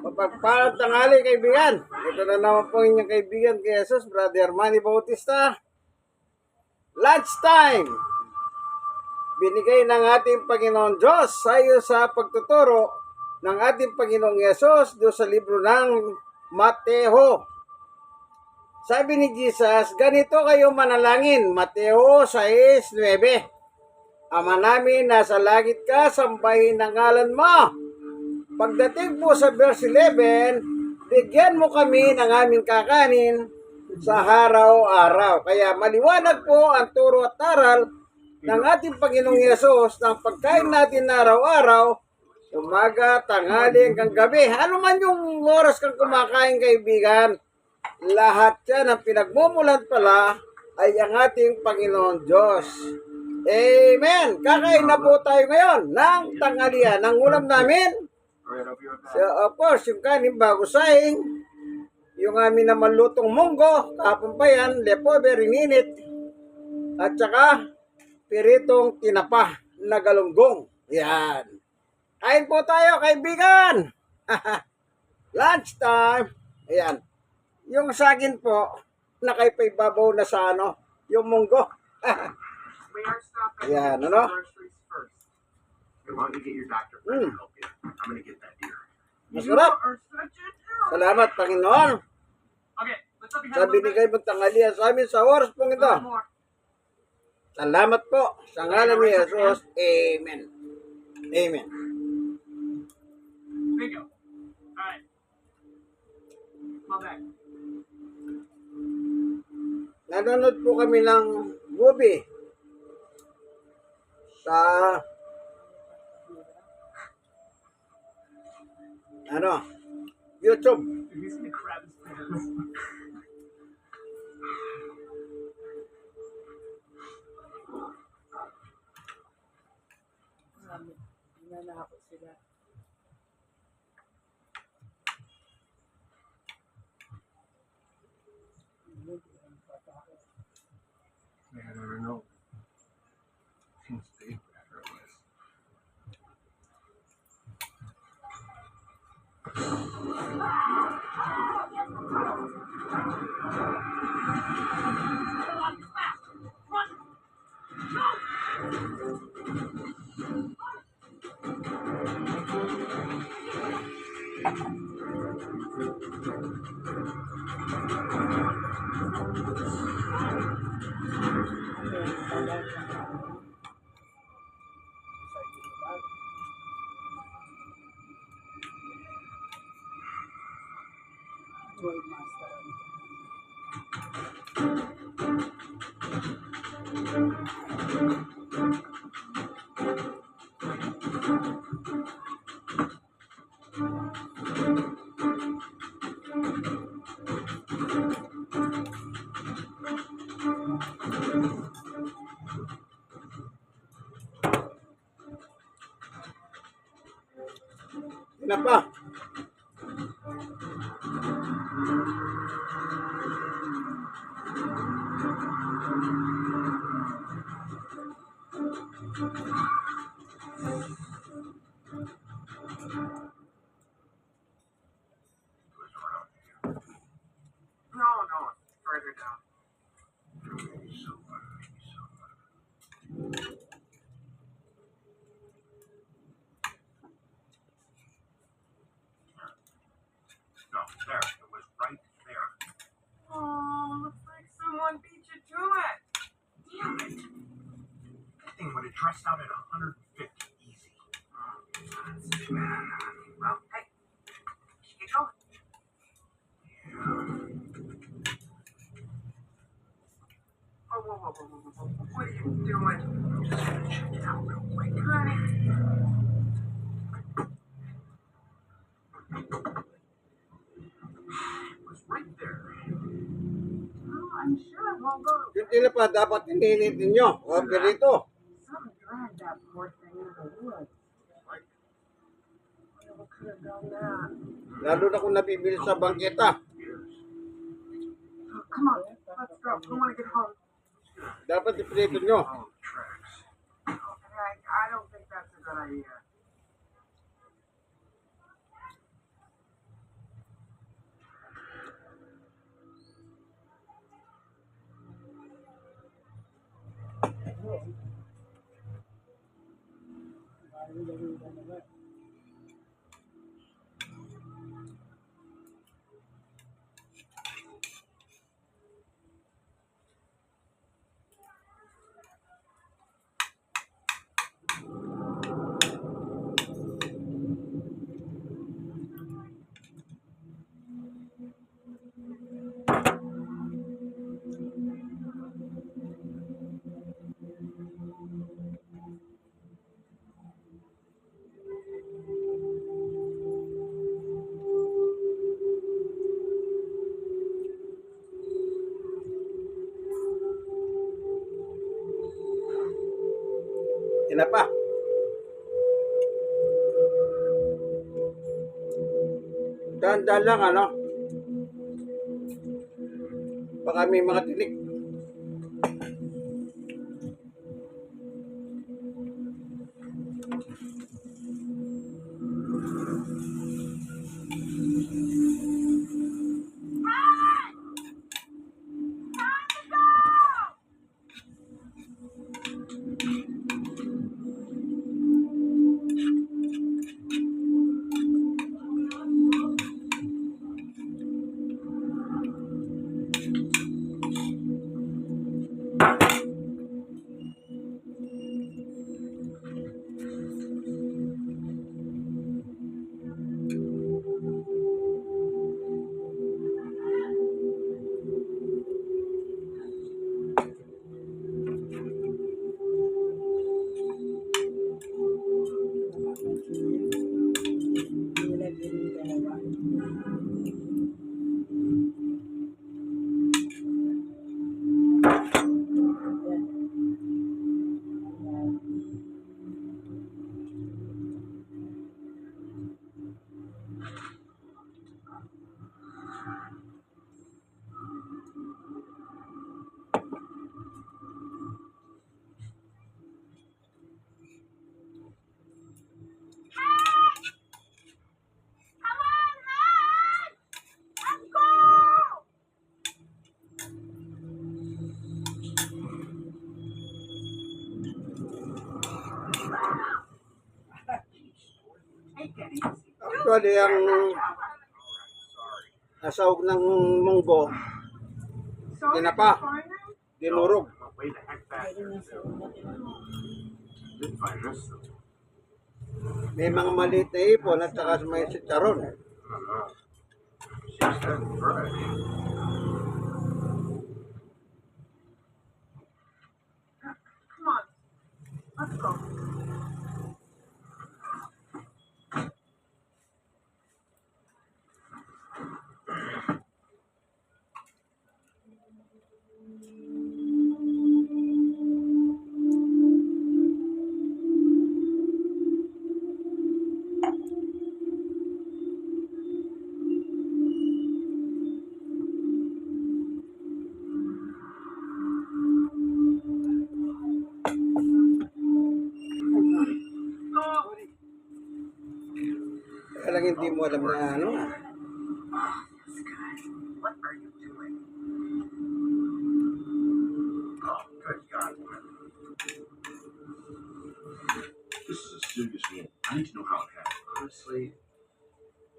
Mapagpalat tanghali, kaibigan. Ito na naman po inyong kaibigan kay Jesus, Brother Manny Bautista. Lunch time! Binigay ng ating Panginoon Diyos sa iyo sa pagtuturo ng ating Panginoong Yesus doon sa libro ng Mateo. Sabi ni Jesus, ganito kayo manalangin. Mateo 6.9 Ama namin, nasa langit ka, sambahin ang ngalan mo. Pagdating po sa verse 11, bigyan mo kami ng aming kakanin sa araw-araw. Kaya maliwanag po ang turo at aral ng ating Panginoong Yesus ng pagkain natin na araw-araw, umaga, tanghali, hanggang gabi. Ano man yung oras kang kumakain, kaibigan, lahat yan ang pinagmumulan pala ay ang ating Panginoon Diyos. Amen! Kakain na po tayo ngayon ng tanghalian. Ang ulam namin, So, of course, yung kanin bago saing, yung amin na malutong munggo, kapon pa yan, lepover, ininit, at saka piritong tinapa na galunggong. Yan. Kain po tayo, kaibigan! Lunch time! Ayan. Yung saging po, nakaipababaw na sa ano, yung munggo. We are stopping Yeah, at no, no. groceries first. Why don't you get your doctor Mm. friend to help you? I'm gonna get that deer. Masarap. You are such a jerk. Salamat, Panginoon, Okay, let's up your head a little bit. binigay mong tanghalian sa amin sa oras pong A ito. little more. Salamat po sa ngalan ni Jesus. Amen. Amen. Bingo. Alright. Come back. Nanonood po kami ng movie sa ano, YouTube. Nanakot sila. Master. Sina pa? Dressed out at 150 easy. Too bad. Well, hey, get going. Whoa, whoa, whoa, whoa, whoa, whoa, whoa. What are you doing? I'm just gonna check it out real quick, honey. It was right there. Oh, I'm sure it won't go. Yung tinapa dapat ininit ninyo. O pirito. Some dragged that poor thing into the woods. Whatever could have done that? Lalo na kung nabibili sa bangketa. Oh, come on, let's go. I want to get home. Dapat ipirito nyo. Oh. Okay, I don't think that's a good idea. Tinapa. Dahan-dahan lang, ano? Baka may mga tinik. Nilagyan yung dalawa. Yan. Yan. Actually, ang nasahog ng munggo, tinapa, dinurog. May mga maliit na ipon at saka may know. She's Kaya lang hindi mo alam na ano. Woman. This is a serious one. I need to know how it happened. Honestly,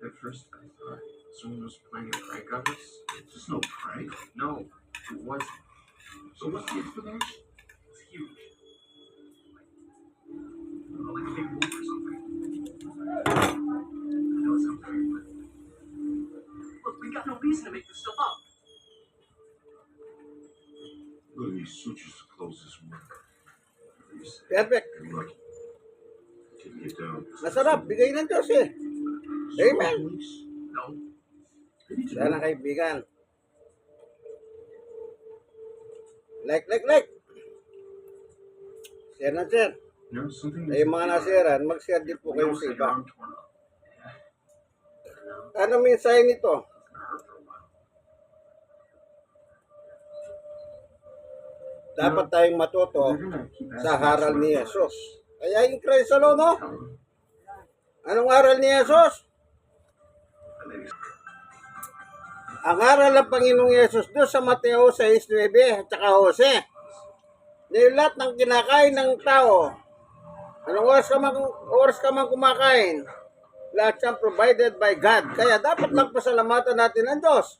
at first I thought someone was playing a prank on us. Is no prank. No, it wasn't. So what's the explanation? It's huge. Like, got no reason to make this stuff up. Look at these sutures to close this wound. Perfect. Taking it down. Masarap. Bigay ng Diyos eh. Amen. No, Sana know. kaibigan. Like, like, like. Share na share. Something Ay, yung mga nasiran, mag-share din po kayo sa iba. Ano mensahe nito? Dapat tayong matuto sa haral ni Jesus. Kaya yung Christ alone, no? Anong aral ni Jesus? Ang aral ng Panginoong Yesus doon sa Mateo 6.9 at saka Jose. Na yung lahat ng kinakain ng tao, anong oras ka man, oras ka man kumakain, lahat siyang provided by God. Kaya dapat lang pasalamatan natin ang Diyos.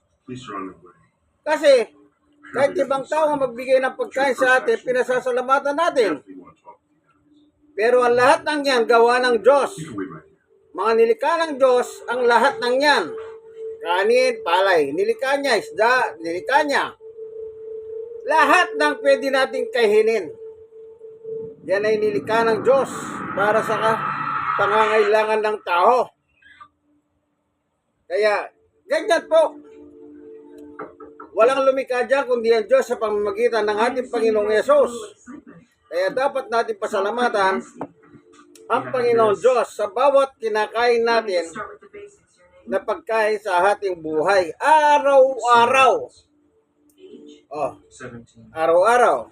Kasi kahit ibang tao ang magbigay ng pagkain sa atin, pinasasalamatan natin. Pero ang lahat ng yan, gawa ng Diyos. Mga nilikha ng Diyos, ang lahat ng yan. Kanin, palay, nilikha niya, isda, nilikha niya. Lahat ng pwede nating kahinin. Yan ay nilikha ng Diyos para sa pangangailangan ng tao. Kaya, ganyan po. Walang lumikha dyan kundi ang Diyos sa pamamagitan ng ating Panginoong Yesus. Kaya dapat natin pasalamatan ang Panginoon Diyos sa bawat kinakain natin na pagkain sa ating buhay. Araw-araw. Oh, 17. araw-araw.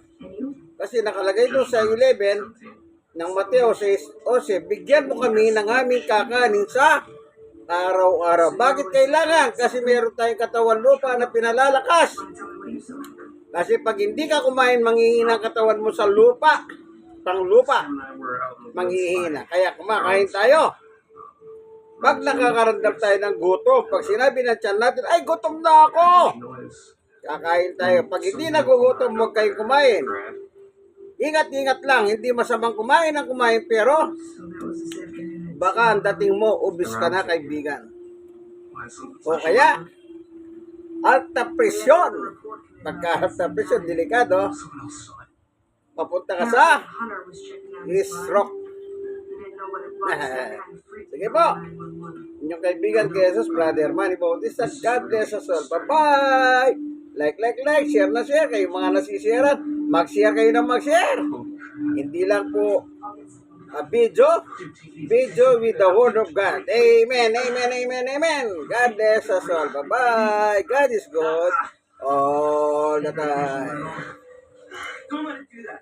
Kasi nakalagay doon sa 11 ng Mateo 6.11, bigyan mo kami ng aming kakanin sa araw-araw. Bakit kailangan? Kasi meron tayong katawan lupa na pinalalakas. Kasi pag hindi ka kumain, manghihina ang katawan mo sa lupa. Pang lupa, manghihina. Kaya kumakain tayo. Pag nakakaramdam tayo ng gutom, pag sinabi ng tiyan natin, ay gutom na ako! Kakain tayo. Pag hindi nagugutom, huwag kayong kumain. Ingat-ingat lang, hindi masamang kumain ng kumain, pero baka ang dating mo, ubis ka na kaibigan. O kaya, alta presyon. Pagka alta presyon, delikado, papunta ka sa stroke. Sige po. Inyong kaibigan kay Jesus, Brother Manny Bautista, God bless us all. Bye-bye! Like, like, like, share na share. Kayo mga nasisharean, mag-share kayo ng mag-share. Hindi lang po a video, video with the word of God. Amen, amen, amen, amen. God bless us all. Bye-bye. God is good all the time. Let it do that.